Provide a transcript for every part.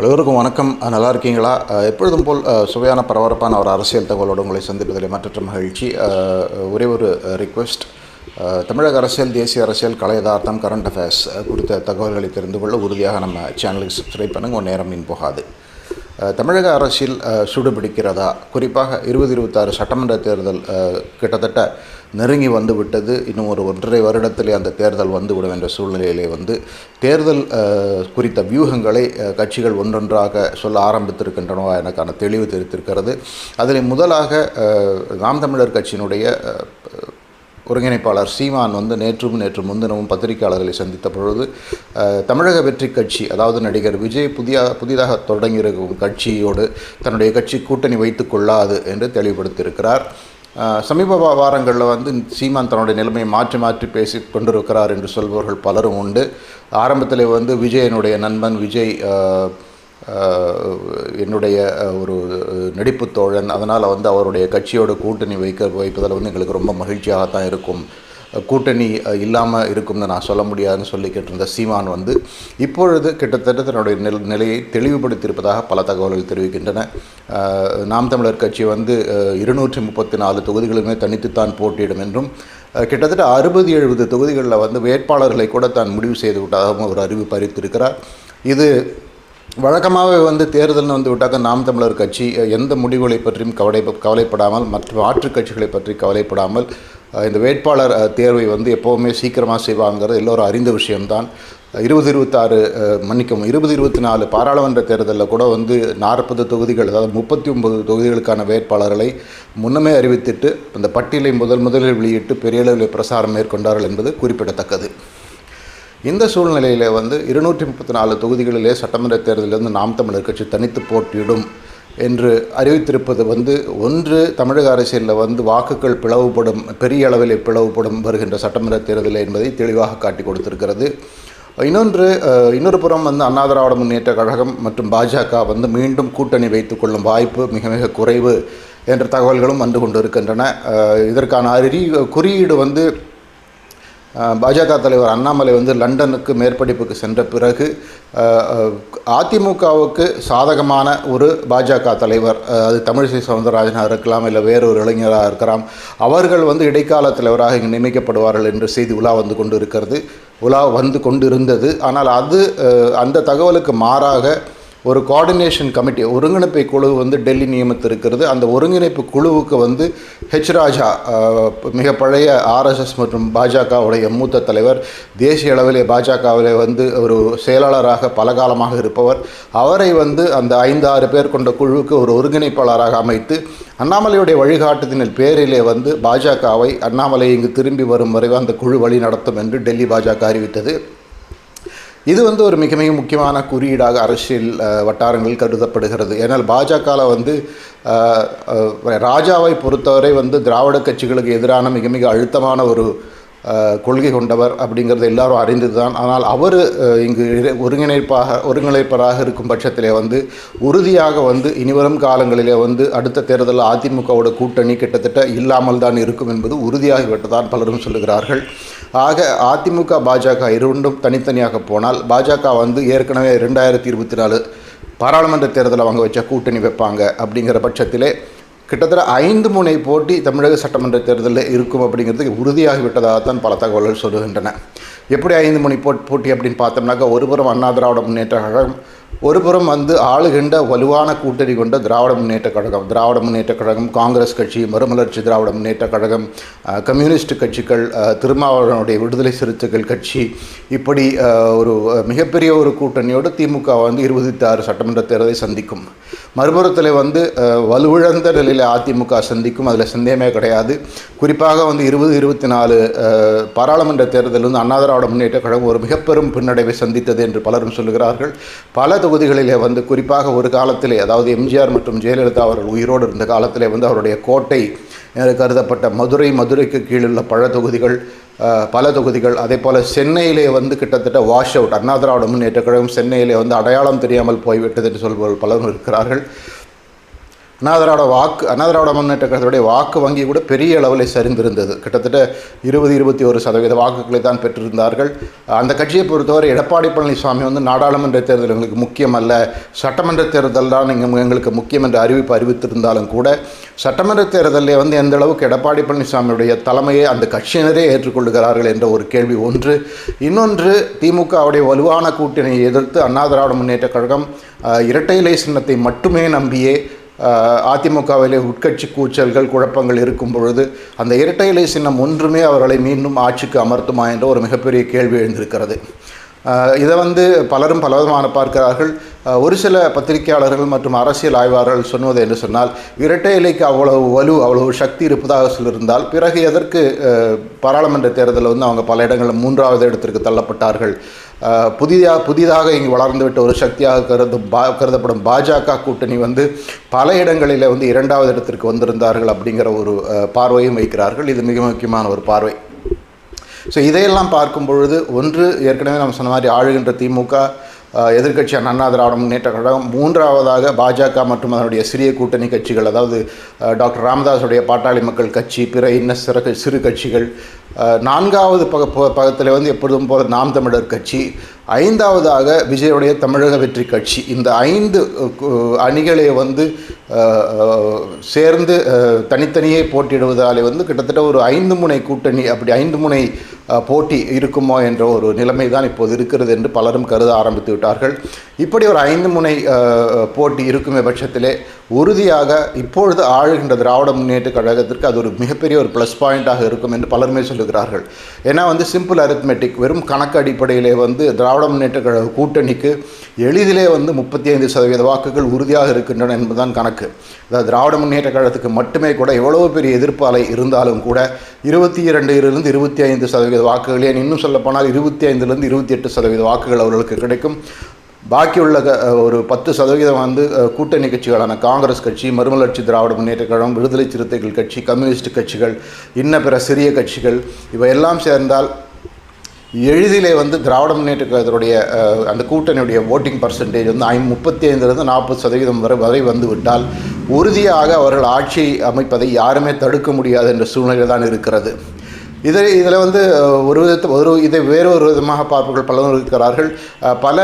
உலகருக்கும் வணக்கம். நல்லா இருக்கீங்களா? எப்பொழுதும் போல் சுவையான பரபரப்பான ஒரு அரசியல் தகவலோடு உங்களை சந்திப்பதில் மற்றற்ற மகிழ்ச்சி. ஒரே ஒரு ரிக்வெஸ்ட் தமிழக அரசியல் தேசிய அரசியல் கலை யதார்த்தம் கரண்ட் அஃபேர்ஸ் குறித்த தகவல்களை தெரிந்து கொள்ள உறுதியாக நம்ம சேனலுக்கு சப்ஸ்கிரைப் பண்ணுங்க. ஒரு நேரம் மீன் போகாது. தமிழக அரசியல் சூடுபிடிக்கிறதா குறிப்பாக இருபது இருபத்தாறு சட்டமன்ற தேர்தல் கிட்டத்தட்ட நெருங்கி வந்துவிட்டது இன்னும் ஒரு ஒன்றரை வருடத்திலே அந்த தேர்தல் வந்துவிடும் என்ற சூழ்நிலையிலே வந்து தேர்தல் குறித்த வியூகங்களை கட்சிகள் ஒன்றொன்றாக சொல்ல ஆரம்பித்திருக்கின்றனவா எனக்கான தெளிவு தெரிவித்திருக்கிறது. அதில் முதலாக நாம் தமிழர் கட்சியினுடைய ஒருங்கிணைப்பாளர் சீமான் வந்து நேற்றும் நேற்று முன்தினமும் பத்திரிகையாளர்களை சந்தித்த பொழுது தமிழக வெற்றி கட்சி அதாவது நடிகர் விஜய் புதிய புதிதாக தொடங்கியிருக்கும் கட்சியோடு தன்னுடைய கட்சி கூட்டணி வைத்துக் கொள்ளாது என்று தெளிவுபடுத்தியிருக்கிறார். சமீப வாரங்களில் வந்து சீமான் தன்னுடைய நிலைமையை மாற்றி மாற்றி பேசி கொண்டிருக்கிறார் என்று சொல்பவர்கள் பலரும் உண்டு. ஆரம்பத்தில் வந்து விஜயனுடைய நண்பன் விஜய் என்னுடைய ஒரு நடிப்பு தோழன். அதனால் வந்து அவருடைய கட்சியோட கூட்டணி வைக்க வைப்பதில் வந்து எங்களுக்கு ரொம்ப மகிழ்ச்சியாகத்தான் இருக்கும். கூட்டணி இல்லாமல் இருக்கும்னு நான் சொல்ல முடியாதுன்னு சொல்லி கேட்டிருந்த சீமான் வந்து இப்பொழுது கிட்டத்தட்ட தன்னுடைய நில நிலையை தெளிவுபடுத்தியிருப்பதாக பல தகவல்கள் தெரிவிக்கின்றன. நாம் தமிழர் கட்சி வந்து இருநூற்றி முப்பத்தி நாலு தொகுதிகளுமே தனித்துத்தான் போட்டியிடும் என்றும் கிட்டத்தட்ட அறுபது எழுபது தொகுதிகளில் வந்து வேட்பாளர்களை கூட தான் முடிவு செய்து விட்டதாகவும் ஒரு அறிவிப்பு அறிவித்திருக்கிறார். இது வழக்கமாகவே வந்து தேர்தல்னு வந்து விட்டாக்க நாம் தமிழர் கட்சி எந்த முடிவுகளை பற்றியும் கவலை கவலைப்படாமல் மற்ற மாற்றுக் கட்சிகளை பற்றி கவலைப்படாமல் இந்த வேட்பாளர் தேர்வை வந்து எப்போவுமே சீக்கிரமாக செய்வாங்கிறது எல்லோரும் அறிந்த விஷயம்தான். இருபது இருபத்தாறு மன்னிக்கவும் இருபது இருபத்தி நாலு பாராளுமன்ற தேர்தலில் கூட வந்து நாற்பது தொகுதிகள் அதாவது முப்பத்தி ஒன்பது தொகுதிகளுக்கான வேட்பாளர்களை முன்னமே அறிவித்திட்டு அந்த பட்டியலை முதல் முதலில் வெளியிட்டு பெரிய அளவில் பிரசாரம் மேற்கொண்டார்கள் என்பது குறிப்பிடத்தக்கது. இந்த சூழ்நிலையில் வந்து இருநூற்றி முப்பத்தி நாலு தொகுதிகளிலே சட்டமன்ற தேர்தலிலிருந்து நாம் தமிழர் கட்சி தனித்து போட்டியிடும் என்று அறிவித்திருப்பது வந்து ஒன்று தமிழக அரசியலில் வந்து வாக்குகள் பிளவுபடும் பெரிய அளவில் பிளவுபடும் வருகின்ற சட்டமன்ற தேர்தல் என்பதை தெளிவாக காட்டி கொடுத்திருக்கிறது. இன்னொன்று இன்னொரு புறம் வந்து அண்ணா திராவிட முன்னேற்ற கழகம் மற்றும் பாஜக வந்து மீண்டும் கூட்டணி வைத்துக்கொள்ளும் வாய்ப்பு மிக மிக குறைவு என்ற தகவல்களும் வந்து கொண்டு இருக்கின்றன இதற்கான அறி குறியீடு வந்து பாஜக தலைவர் அண்ணாமலை வந்து லண்டனுக்கு மேற்படிப்புக்கு சென்ற பிறகு அதிமுகவுக்கு சாதகமான ஒரு பாஜக தலைவர் அது தமிழிசை சவுந்தரராஜனாக இருக்கலாம் இல்லை வேறொரு இளைஞராக இருக்கலாம் அவர்கள் வந்து இடைக்கால தலைவராக இங்கு நியமிக்கப்படுவார்கள் என்று செய்தி உலா வந்து கொண்டு இருக்கிறது உலா வந்து கொண்டு இருந்தது ஆனால் அது அந்த தகவலுக்கு மாறாக ஒரு கோஆர்டினேஷன் கமிட்டி ஒருங்கிணைப்பு குழு வந்து டெல்லி நியமித்திருக்கிறது. அந்த ஒருங்கிணைப்பு குழுவுக்கு வந்து ஹெச் ராஜா மிக பழைய ஆர்எஸ்எஸ் மற்றும் பாஜகவுடைய மூத்த தலைவர் தேசிய அளவிலே பாஜகவிலே வந்து ஒரு செயலாளராக பல காலமாக இருப்பவர். அவரை வந்து அந்த ஐந்து ஆறு பேர் கொண்ட குழுவுக்கு ஒரு ஒருங்கிணைப்பாளராக அமைத்து அண்ணாமலையுடைய வழிகாட்டுதலின் பேரிலே வந்து பாஜகவை அண்ணாமலை இங்கு திரும்பி வரும் வரை அந்த குழு வழி நடத்தும் என்று டெல்லி பாஜக அறிவித்தது. இது வந்து ஒரு மிக மிக முக்கியமான குறியீடாக அரசியல் வட்டாரங்கள் வட்டாரங்களில் கருதப்படுகிறது. ஏன்னால் பாஜகவில் வந்து ராஜாவை பொறுத்தவரை வந்து திராவிட கட்சிகளுக்கு எதிரான மிக மிக அழுத்தமான ஒரு கொள்கை கொண்டவர் அப்படிங்கிறது எல்லாரும் அறிந்தது தான் ஆனால் அவர் இங்கு ஒருங்கிணைப்பாக ஒருங்கிணைப்பராக இருக்கும் பட்சத்திலே வந்து உறுதியாக வந்து இனிவரும் காலங்களிலே வந்து அடுத்த தேர்தலில் அதிமுகவோட கூட்டணி கிட்டத்தட்ட இல்லாமல் தான் இருக்கும் என்பது உறுதியாகிவிட்டதான் பலரும் சொல்லுகிறார்கள். ஆக அதிமுக பாஜக இரண்டும் தனித்தனியாக போனால் பாஜக வந்து ஏற்கனவே ரெண்டாயிரத்தி இருபத்தி நாலு பாராளுமன்ற தேர்தலை அவங்க வச்ச கூட்டணி வைப்பாங்க அப்படிங்கிற பட்சத்திலே கிட்டத்தட்ட ஐந்து முனை போட்டி தமிழக சட்டமன்ற தேர்தலில் இருக்கும் அப்படிங்கிறது உறுதியாகிவிட்டதாகத்தான் பல தகவல்கள் சொல்லுகின்றன. எப்படி ஐந்து முனை போ போட்டி அப்படின்னு பார்த்தோம்னாக்கா ஒருபுறம் அண்ணா திராவிட முன்னேற்ற கழகம் ஒருபுறம் வந்து ஆளுகின்ற வலுவான கூட்டணி கொண்ட திராவிட முன்னேற்ற கழகம் திராவிட முன்னேற்ற கழகம் காங்கிரஸ் கட்சி மறுமலர்ச்சி திராவிட முன்னேற்ற கழகம் கம்யூனிஸ்ட் கட்சிகள் திருமாவளவனுடைய விடுதலை சிறுத்தைகள் கட்சி இப்படி ஒரு மிகப்பெரிய ஒரு கூட்டணியோடு திமுக வந்து இருபத்தி ஆறு சட்டமன்ற தேர்தலை சந்திக்கும். மறுபுறத்தில் வந்து வலுவிழந்த நிலையில் அதிமுக சந்திக்கும். அதில் சந்தேகமே கிடையாது. குறிப்பாக வந்து இருபது இருபத்தி நாலு பாராளுமன்ற தேர்தலில் வந்து அண்ணா திராவிட முன்னேற்ற கழகம் ஒரு மிகப்பெரும் பின்னடைவை சந்தித்தது என்று பலரும் சொல்லுகிறார்கள். பல தொகுதிகளிலே வந்து குறிப்பாக ஒரு காலத்திலே அதாவது எம்ஜிஆர் மற்றும் ஜெயலலிதா அவர்கள் உயிரோடு இருந்த காலத்திலே வந்து அவருடைய கோட்டை என கருதப்பட்ட மதுரை மதுரைக்கு கீழுள்ள பல தொகுதிகள் பல தொகுதிகள் அதே போல் சென்னையிலே வந்து கிட்டத்தட்ட வாஷ் அவுட் அண்ணா திராவிட முன்னேற்ற கழகம் சென்னையிலே வந்து அடையாளம் தெரியாமல் போய்விட்டது என்று சொல்பவர்கள் பலரும் இருக்கிறார்கள். அண்ணாதிராவிட வாக்கு அண்ணாதிராவிட முன்னேற்ற கழகத்துடைய வாக்கு வங்கி கூட பெரிய அளவில் சரிந்திருந்தது. கிட்டத்தட்ட இருபது இருபத்தி ஒரு சதவீத வாக்குகளை தான் பெற்றிருந்தார்கள். அந்த கட்சியை பொறுத்தவரை எடப்பாடி பழனிசாமி வந்து நாடாளுமன்ற தேர்தல் எங்களுக்கு முக்கியம் அல்ல. சட்டமன்ற தேர்தல் தான் எங்க- எங்களுக்கு முக்கியம் என்ற அறிவிப்பு அறிவித்திருந்தாலும் கூட சட்டமன்ற தேர்தலில் வந்து எந்த அளவுக்கு எடப்பாடி பழனிசாமியுடைய தலைமையை அந்த கட்சியினரே ஏற்றுக்கொள்கிறார்கள் என்ற ஒரு கேள்வி ஒன்று. இன்னொன்று திமுகவுடைய வலுவான கூட்டணியை எதிர்த்து அண்ணா திராவிட முன்னேற்ற கழகம் இரட்டை இலை சின்னத்தை மட்டுமே நம்பியே அதிமுகவிலே உட்கட்சி கூச்சல்கள் குழப்பங்கள் இருக்கும் பொழுது அந்த இரட்டை இலை சின்னம் ஒன்றுமே அவர்களை மீண்டும் ஆட்சிக்கு அமர்த்துமா என்ற ஒரு மிகப்பெரிய கேள்வி எழுந்திருக்கிறது. இதை வந்து பலரும் பலவிதமான பார்க்கிறார்கள். ஒரு சில பத்திரிகையாளர்கள் மற்றும் அரசியல் ஆய்வாளர்கள் சொன்னது என்று சொன்னால் இரட்டை இலைக்கு அவ்வளவு வலு அவ்வளவு சக்தி இருப்பதாக சொல்லியிருந்தால் பிறகு எதற்கு பாராளுமன்ற தேர்தலில் வந்து அவங்க பல இடங்களில் மூன்றாவது இடத்திற்கு தள்ளப்பட்டார்கள்? புதிதாக புதிதாக இங்கு வளர்ந்துவிட்ட ஒரு சக்தியாக கருதும் பா கருதப்படும் பாஜக கூட்டணி வந்து பல இடங்களில் வந்து இரண்டாவது இடத்திற்கு வந்திருந்தார்கள் அப்படிங்கிற ஒரு பார்வையும் வைக்கிறார்கள். இது மிக முக்கியமான ஒரு பார்வை. ஸோ இதையெல்லாம் பார்க்கும் பொழுது ஒன்று ஏற்கனவே நம்ம சொன்ன மாதிரி ஆளுகின்ற திமுக அஹ், அண்ணா திராவிட முன்னேற்ற கழகம். மூன்றாவதாக பாஜக மற்றும் அதனுடைய சிறிய கூட்டணி கட்சிகள் அதாவது டாக்டர் ராமதாஸுடைய பாட்டாளி மக்கள் கட்சி பிற இன்ன சிறு சிறு கட்சிகள் நான்காவது பக ப- பக்கத்தில் வந்து எப்பொழுதும் போல நாம் தமிழர் கட்சி ஐந்தாவதாக விஜயுடைய தமிழக வெற்றி கட்சி. இந்த ஐந்து கு- அணிகளை வந்து சேர்ந்து தனித்தனியே போட்டியிடுவதாலே வந்து கிட்டத்தட்ட ஒரு ஐந்து முனை கூட்டணி அப்படி ஐந்து முனை போட்டி இருக்குமோ என்ற ஒரு நிலைமை தான் இப்போது இருக்கிறது என்று பலரும் கருத ஆரம்பித்து விட்டார்கள். இப்படி ஒரு ஐந்து முனை போட்டி இருக்குமே பட்சத்திலே உறுதியாக இப்பொழுது ஆளுகின்ற திராவிட முன்னேற்ற கழகத்திற்கு அது ஒரு மிகப்பெரிய ஒரு ப்ளஸ் பாயிண்ட்டாக இருக்கும் என்று பலருமே சொல்லுகிறார்கள். ஏன்னா வந்து சிம்பிள் அரித்மெட்டிக் வெறும் கணக்கு அடிப்படையிலே வந்து திராவிட முன்னேற்ற கழக கூட்டணிக்கு எளிதிலே வந்து முப்பத்தி ஐந்து சதவீத வாக்குகள் உறுதியாக இருக்கின்றன என்பதுதான் கணக்கு. அதாவது திராவிட முன்னேற்ற கழகத்துக்கு மட்டுமே கூட எவ்வளவு பெரிய எதிர்ப்பு அலை இருந்தாலும் கூட இருபத்தி இரண்டிலிருந்து இருபத்தி ஐந்து சதவீத வாக்குகள் ஏன் இன்னும் சொல்லப்போனால் இருபத்தி ஐந்துலேருந்து இருபத்தி எட்டு சதவீத வாக்குகள் அவர்களுக்கு கிடைக்கும். பாக்கியுள்ள க- ஒரு பத்து சதவீதம் வந்து கூட்டணி கட்சிகளான காங்கிரஸ் கட்சி மறுமலர்ச்சி திராவிட முன்னேற்ற கழகம் விடுதலை சிறுத்தைகள் கட்சி கம்யூனிஸ்ட் கட்சிகள் இன்ன பிற சிறிய கட்சிகள் இவையெல்லாம் சேர்ந்தால் எளிதிலே வந்து திராவிட முன்னேற்ற கழகத்தினுடைய அந்த கூட்டணியுடைய ஓட்டிங் பர்சன்டேஜ் வந்து ஐ முப்பத்தி ஐந்துலேருந்து நாற்பது சதவீதம் வரை வரை வந்து விட்டால் உறுதியாக அவர்கள் ஆட்சி அமைப்பதை யாருமே தடுக்க முடியாது என்ற சூழ்நிலை தான் இருக்கிறது. இதை இதில் வந்து ஒரு விதத்தை ஒரு இதை வேறொரு விதமாக பார்ப்பவர்கள் பலரும் இருக்கிறார்கள். பல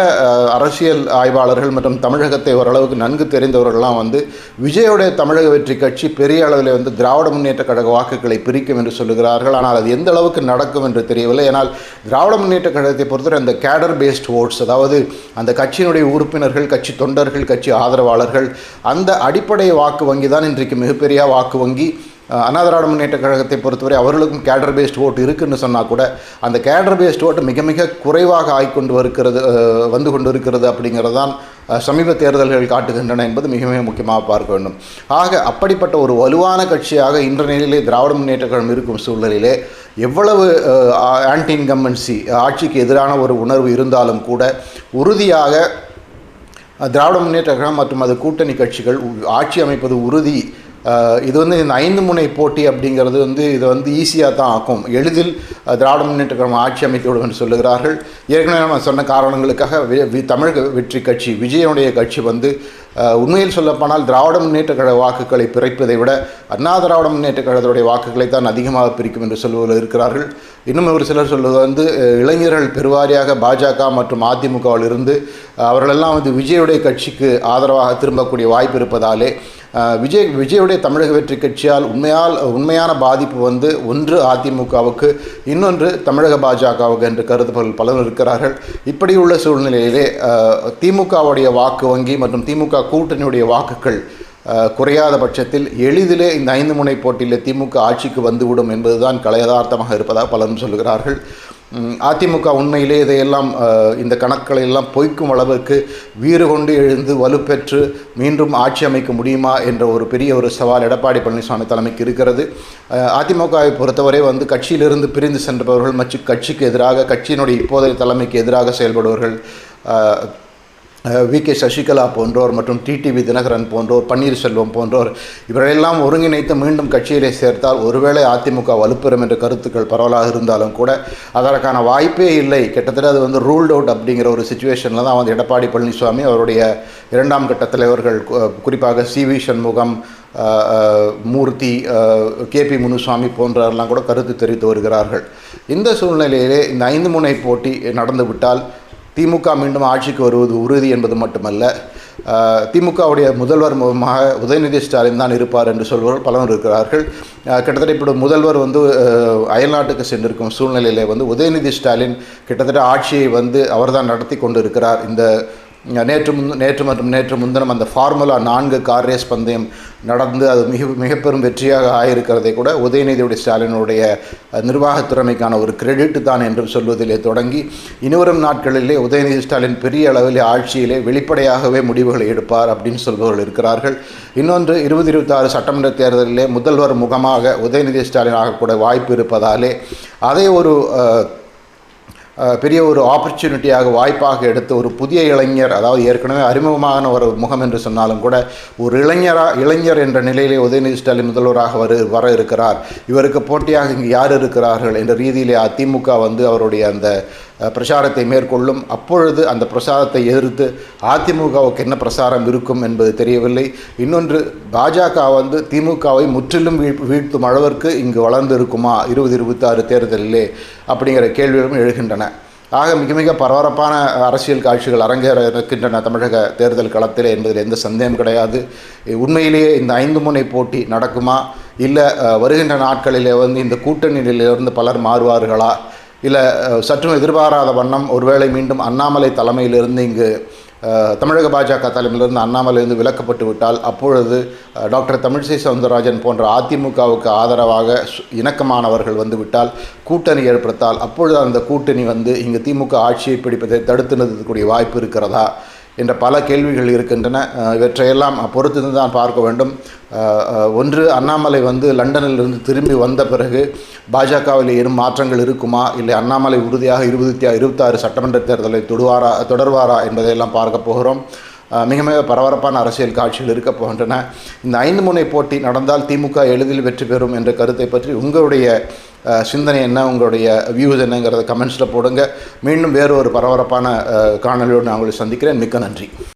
அரசியல் ஆய்வாளர்கள் மற்றும் தமிழகத்தை ஓரளவுக்கு நன்கு தெரிந்தவர்கள்லாம் வந்து விஜயோடைய தமிழக வெற்றி கட்சி பெரிய அளவில் வந்து திராவிட முன்னேற்ற கழக வாக்குகளை பிரிக்கும் என்று சொல்லுகிறார்கள். ஆனால் அது எந்த அளவுக்கு நடக்கும் என்று தெரியவில்லை. ஏனால் திராவிட முன்னேற்ற கழகத்தை பொறுத்தவரை அந்த கேடர் பேஸ்ட் ஓட்ஸ் அதாவது அந்த கட்சியினுடைய உறுப்பினர்கள் கட்சி தொண்டர்கள் கட்சி ஆதரவாளர்கள் அந்த அடிப்படை வாக்கு வங்கி தான் இன்றைக்கு மிகப்பெரிய வாக்கு வங்கி. அஹ், அண்ணா திராவிட முன்னேற்ற கழகத்தை பொறுத்தவரை அவர்களுக்கும் கேடர் பேஸ்ட் ஓட்டு இருக்குன்னு சொன்னால் கூட அந்த கேடர் பேஸ்ட் ஓட்டு மிக மிக குறைவாக ஆய்கொண்டு வருகிறது வந்து கொண்டு இருக்கிறது அப்படிங்கிறது தான் சமீப தேர்தல்கள் காட்டுகின்றன என்பது மிக மிக முக்கியமாக பார்க்க வேண்டும். ஆக அப்படிப்பட்ட ஒரு வலுவான கட்சியாக இன்ற நிலையிலே திராவிட முன்னேற்ற கழகம் இருக்கும் சூழ்நிலையிலே எவ்வளவு ஆன்டி இன்கம்பன்சி ஆட்சிக்கு எதிரான ஒரு உணர்வு இருந்தாலும் கூட உறுதியாக திராவிட முன்னேற்ற கழகம் மற்றும் அது கூட்டணி கட்சிகள் ஆட்சி அமைப்பது உறுதி இது வந்து இந்த ஐந்து முனை போட்டி அப்படிங்கிறது வந்து இதை வந்து ஈஸியாக தான் ஆக்கும். எளிதில் திராவிட முன்னேற்ற கழகம் ஆட்சி அமைத்து விடும் என்று சொல்லுகிறார்கள். ஏற்கனவே நம்ம சொன்ன காரணங்களுக்காக வி- தமிழக வெற்றி கட்சி விஜயனுடைய கட்சி வந்து உண்மையில் சொல்லப்போனால் திராவிட முன்னேற்ற கழக வாக்குகளை பிறப்பதை விட அண்ணா திராவிட முன்னேற்ற கழகத்துடைய வாக்குகளை தான் அதிகமாக பிரிக்கும் என்று சொல்வதில் இருக்கிறார்கள். இன்னும் ஒரு சிலர் சொல்வது வந்து இளைஞர்கள் பெருவாரியாக பாஜக மற்றும் அதிமுகவில் இருந்து அவர்களெல்லாம் வந்து விஜயுடைய கட்சிக்கு ஆதரவாக திரும்பக்கூடிய வாய்ப்பு இருப்பதாலே விஜய் விஜயுடைய தமிழக வெற்றி கட்சியால் உண்மையால் உண்மையான பாதிப்பு வந்து ஒன்று அதிமுகவுக்கு இன்னொன்று தமிழக பாஜகவுக்கு என்று கருதுபவர்கள் பலரும் இருக்கிறார்கள். இப்படி உள்ள சூழ்நிலையிலே திமுகவுடைய வாக்கு வங்கி மற்றும் திமுக கூட்டணியுடைய வாக்குகள் குறையாத பட்சத்தில் எளிதிலே இந்த ஐந்து முனை போட்டியில் திமுக ஆட்சிக்கு வந்துவிடும் என்பதுதான் கலையதார்த்தமாக இருப்பதாக பலரும் சொல்கிறார்கள். அதிமுக உண்மையிலே இதையெல்லாம் இந்த கணக்களை எல்லாம் பொய்க்கும் அளவிற்கு வீறு கொண்டு எழுந்து வலுப்பெற்று மீண்டும் ஆட்சி அமைக்க முடியுமா என்ற ஒரு பெரிய ஒரு சவால் எடப்பாடி பழனிசாமி தலைமைக்கு இருக்கிறது. அதிமுகவை பொறுத்தவரை வந்து கட்சியிலிருந்து பிரிந்து சென்றவர்கள் மற்றும் கட்சிக்கு எதிராக கட்சியினுடைய இப்போதைய தலைமைக்கு எதிராக செயல்படுவர்கள் வி. கே. சசிகலா போன்றோர் மற்றும் டிடிவி தினகரன் போன்றோர் பன்னீர்செல்வம் போன்றோர் இவரையெல்லாம் ஒருங்கிணைத்து மீண்டும் கட்சியிலே சேர்த்தால் ஒருவேளை அதிமுக வலுப்பெறும் என்ற கருத்துக்கள் பரவலாக இருந்தாலும் கூட அதற்கான வாய்ப்பே இல்லை. கிட்டத்தட்ட அது வந்து ரூல்ட் அவுட் அப்படிங்கிற ஒரு சுச்சுவேஷனில் தான் வந்து எடப்பாடி பழனிசாமி அவருடைய இரண்டாம் கட்ட தலைவர்கள் குறிப்பாக C. V. Shanmugam Murthy K. P. Munusamy போன்றவரெல்லாம் கூட கருத்து தெரிவித்து வருகிறார்கள். இந்த சூழ்நிலையிலே இந்த ஐந்து முனை போட்டி நடந்துவிட்டால் திமுக மீண்டும் ஆட்சிக்கு வருவது உறுதி என்பது மட்டுமல்ல திமுகவுடைய முதல்வர் மக உதயநிதி ஸ்டாலின் தான் இருப்பார் என்று சொல்பவர்கள் பலரும் இருக்கிறார்கள். கிட்டத்தட்ட இப்படி முதல்வர் வந்து அயல்நாட்டுக்கு சென்றிருக்கும் சூழ்நிலையிலே வந்து உதயநிதி ஸ்டாலின் கிட்டத்தட்ட ஆட்சியை வந்து அவர்தான் நடத்தி கொண்டு இருக்கிறார் இந்த நேற்று முன் நேற்று மற்றும் நேற்று முன்தினம் அந்த ஃபார்முலா நான்கு கார் ரேஸ் பந்தயம் நடந்து அது மிக மிகப்பெரும் வெற்றியாக ஆயிருக்கிறதை கூட உதயநிதியுடைய ஸ்டாலினுடைய நிர்வாகத் திறமைக்கான ஒரு கிரெடிட் தான் என்று சொல்வதிலே தொடங்கி இனிவரும் நாட்களிலே உதயநிதி ஸ்டாலின் பெரிய அளவிலே ஆட்சியிலே வெளிப்படையாகவே முடிவுகளை எடுப்பார் அப்படின்னு சொல்பவர்கள் இருக்கிறார்கள். இன்னொன்று இருபது இருபத்தாறு சட்டமன்ற தேர்தலிலே முதல்வர் முகமாக உதயநிதி ஸ்டாலின் ஆகக்கூட வாய்ப்பு இருப்பதாலே அதை ஒரு பெரிய ஒரு ஆப்பர்ச்சுனிட்டியாக வாய்ப்பாக எடுத்து ஒரு புதிய இளைஞர் அதாவது ஏற்கனவே அறிமுகமான ஒரு முகம் என்று சொன்னாலும் கூட ஒரு இளைஞராக இளைஞர் என்ற நிலையிலே உதயநிதி ஸ்டாலின் முதல்வராக வரு வர இருக்கிறார். இவருக்கு போட்டியாக இங்கு யார் இருக்கிறார்கள் என்ற ரீதியிலே அதிமுக வந்து அவருடைய அந்த பிரச்சாரத்தை மேற்கொள்ளும். அப்பொழுது அந்த பிரசாரத்தை எதிர்த்து அதிமுகவுக்கு என்ன பிரசாரம் இருக்கும் என்பது தெரியவில்லை. இன்னொன்று பாஜக வந்து திமுகவை முற்றிலும் வீழ் வீழ்த்தும் அளவிற்கு இங்கு வளர்ந்து இருக்குமா இருபது இருபத்தாறு தேர்தலிலே அப்படிங்கிற கேள்விகளும் எழுகின்றன. ஆக மிக மிக பரபரப்பான அரசியல் காட்சிகள் அரங்கேற இருக்கின்றன தமிழக தேர்தல் களத்தில் என்பதில் எந்த சந்தேகம் கிடையாது. உண்மையிலேயே இந்த ஐந்து முனை போட்டி நடக்குமா? இல்லை வருகின்ற நாட்களிலே வந்து இந்த கூட்டணியிலிருந்து பலர் மாறுவார்களா? இல்லை சற்றும் எதிர்பாராத வண்ணம் ஒருவேளை மீண்டும் அண்ணாமலை தலைமையிலிருந்து இங்கு தமிழக பாஜக தலைமையிலிருந்து அண்ணாமலையிலிருந்து விலக்கப்பட்டு விட்டால் அப்பொழுது டாக்டர் தமிழிசை சவுந்தரராஜன் போன்ற அதிமுகவுக்கு ஆதரவாக இணக்கமானவர்கள் வந்துவிட்டால் கூட்டணி ஏற்படுத்தால் அப்பொழுது அந்த கூட்டணி வந்து இங்கு திமுக ஆட்சியை பிடிப்பதை தடுத்து நிறுத்தக்கூடிய வாய்ப்பு இருக்கிறதா? என்ற பல கேள்விகள் இருக்கின்றன. இவற்றையெல்லாம் பொறுத்து தான் பார்க்க வேண்டும். ஒன்று அண்ணாமலை வந்து லண்டனிலிருந்து திரும்பி வந்த பிறகு பாஜகவில் ஏதும் மாற்றங்கள் இருக்குமா? இல்லை அண்ணாமலை உறுதியாக இருபத்தி இருபத்தாறு சட்டமன்ற தேர்தலை தொடுவாரா தொடர்வாரா என்பதையெல்லாம் பார்க்க போகிறோம். மிக மிக பரபரப்பான அரசியல் காட்சிகள் இருக்க போகின்றன. இந்த ஐந்து முனை போட்டி நடந்தால் திமுக எளிதில் வெற்றி பெறும் என்ற கருத்தை பற்றி உங்களுடைய சிந்தனை என்ன உங்களுடைய வியூஸ் என்னங்கிறத கமெண்ட்ஸில் போடுங்க. மீண்டும் வேறு ஒரு பரபரப்பான காணொலியோடு நான் உங்களை சந்திக்கிறேன். மிக்க நன்றி.